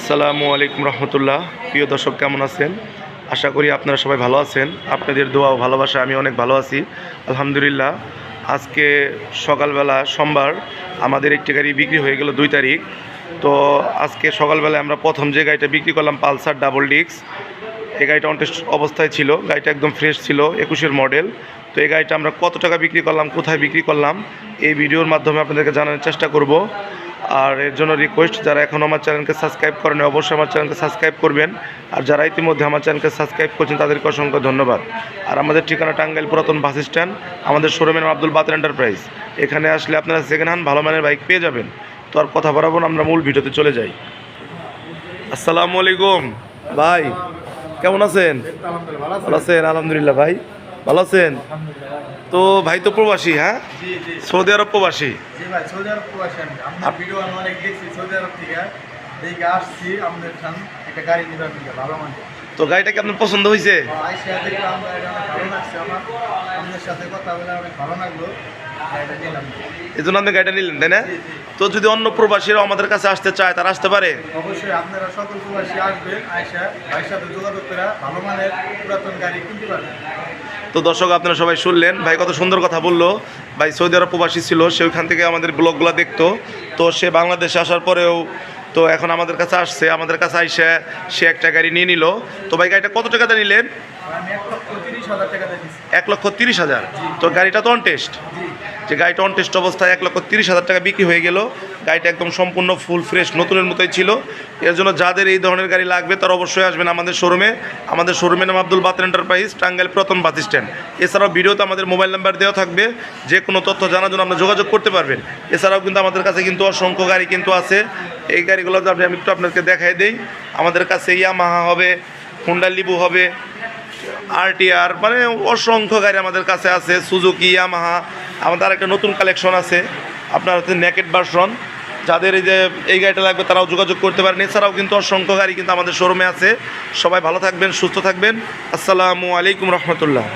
আসসালামু আলাইকুম রহমতুল্লাহ। প্রিয় দর্শক, কেমন আছেন? আশা করি আপনারা সবাই ভালো আছেন। আপনাদের দোয়া ভালোবাসা, আমি অনেক ভালো আছি। আলহামদুলিল্লাহ, আজকে সকালবেলা সোমবার আমাদের একটি গাড়ি বিক্রি হয়ে গেল দুই তারিখ। তো আজকে সকালবেলায় আমরা প্রথম যে গাড়িটা বিক্রি করলাম, পালসার ডাবল ডিক্স এই গাড়িটা অনটেস্ট অবস্থায় ছিল, গাড়িটা একদম ফ্রেশ ছিল, একুশের মডেল। তো এই গাড়িটা আমরা কত টাকা বিক্রি করলাম, কোথায় বিক্রি করলাম, এই ভিডিওর মাধ্যমে আপনাদেরকে জানানোর চেষ্টা করব। আর এর জন্য রিকোয়েস্ট যারা এখন আমার চ্যানেলকে সাবস্ক্রাইব করেন অবশ্যই আমার চ্যানেলকে সাবস্ক্রাইব করবেন। আর যারা ইতিমধ্যে আমার চ্যানেলকে সাবস্ক্রাইব করছেন তাদেরকে অসংখ্য ধন্যবাদ। আর আমাদের ঠিকানা টাঙ্গাইল পুরাতন বাস স্ট্যান্ড আমাদের শোরুমের আব্দুল বাতের এন্টারপ্রাইজ এখানে আসলে আপনারা সেকেন্ড হ্যান্ড ভালো মানের বাইক পেয়ে যাবেন। তো আর কথা বাড়াবো না আমরা মূল ভিডিওতে চলে যাই। আসসালামু আলাইকুম। ভাই কেমন আছেন? ভালো আছেন? আলহামদুলিল্লাহ ভাই। ভালো আছেন? তো ভাই তো প্রবাসী হ্যাঁ? সৌদি আরব প্রবাসী। তো গাড়িটা কি আপনার পছন্দ হয়েছে এই জন্য আপনি গাড়িটা নিলেন তাই না? তো যদি অন্য প্রবাসীরাও আমাদের কাছে আসতে চায় তারা আসতে পারে? অবশ্যই আপনারা সকল প্রবাসী আসবেন আইসা ভাইয়ের সাথে যোগাযোগ করে ভালো মানের পুরাতন গাড়ি কিনতে পারবেন। তো দর্শক আপনারা সবাই শুনলেন। ভাই কত সুন্দর কথা বলল। ভাই সৌদি আরব প্রবাসী ছিল সে ওইখান থেকে আমাদের ব্লগগুলো দেখতো। তো সে বাংলাদেশে আসার পরেও তো এখন আমাদের কাছে আসছে আমাদের কাছে আইসে সে একটা গাড়ি নিয়ে নিল। তো ভাই গাড়িটা কত টাকাতে নিলেন? এক লক্ষ তিরিশ হাজার টাকা দিয়েছি। এক লক্ষ তিরিশ হাজার? তো গাড়িটা তো অন টেস্ট যে গাড়িটা অন টেস্ট অবস্থায় এক লক্ষ তিরিশ হাজার টাকা বিক্রি হয়ে গেল। গাড়িটা একদম সম্পূর্ণ ফুল ফ্রেশ নতুনের মতোই ছিল। এর জন্য যাদের এই ধরনের গাড়ি লাগবে, তারা অবশ্যই আসবেন আমাদের শোরুমে আমাদের শোরুমের নাম আব্দুল বাতের এন্টারপ্রাইজ টাঙ্গাইল প্রথম বাস স্ট্যান্ড এছাড়াও ভিডিওতে আমাদের মোবাইল নাম্বার দেওয়া থাকবে। যে কোনো তথ্য জানার জন্য আপনারা যোগাযোগ করতে পারবেন। এছাড়াও কিন্তু আমাদের কাছে কিন্তু অসংখ্য গাড়ি কিন্তু আছে। এই গাড়িগুলো আপনি আমি একটু আপনাকে দেখাই দেই। আমাদের কাছে ইয়ামাহা হবে হুন্ডা লিবু হবে আরটিআর মানে অসংখ্য গাড়ি আমাদের কাছে আছে। সুজুকি ইয়ামাহা আমাদের আরেকটা নতুন কালেকশন আছে। আপনার হচ্ছে নেকেট ভার্সন যাদের এই যে, এই গাড়িটা লাগবে তারাও যোগাযোগ করতে পারেন। এছাড়াও কিন্তু অসংখ্য গাড়ি কিন্তু আমাদের শোরুমে আছে। সবাই ভালো থাকবেন, সুস্থ থাকবেন। আসসালামু আলাইকুম রহমতুল্লাহ।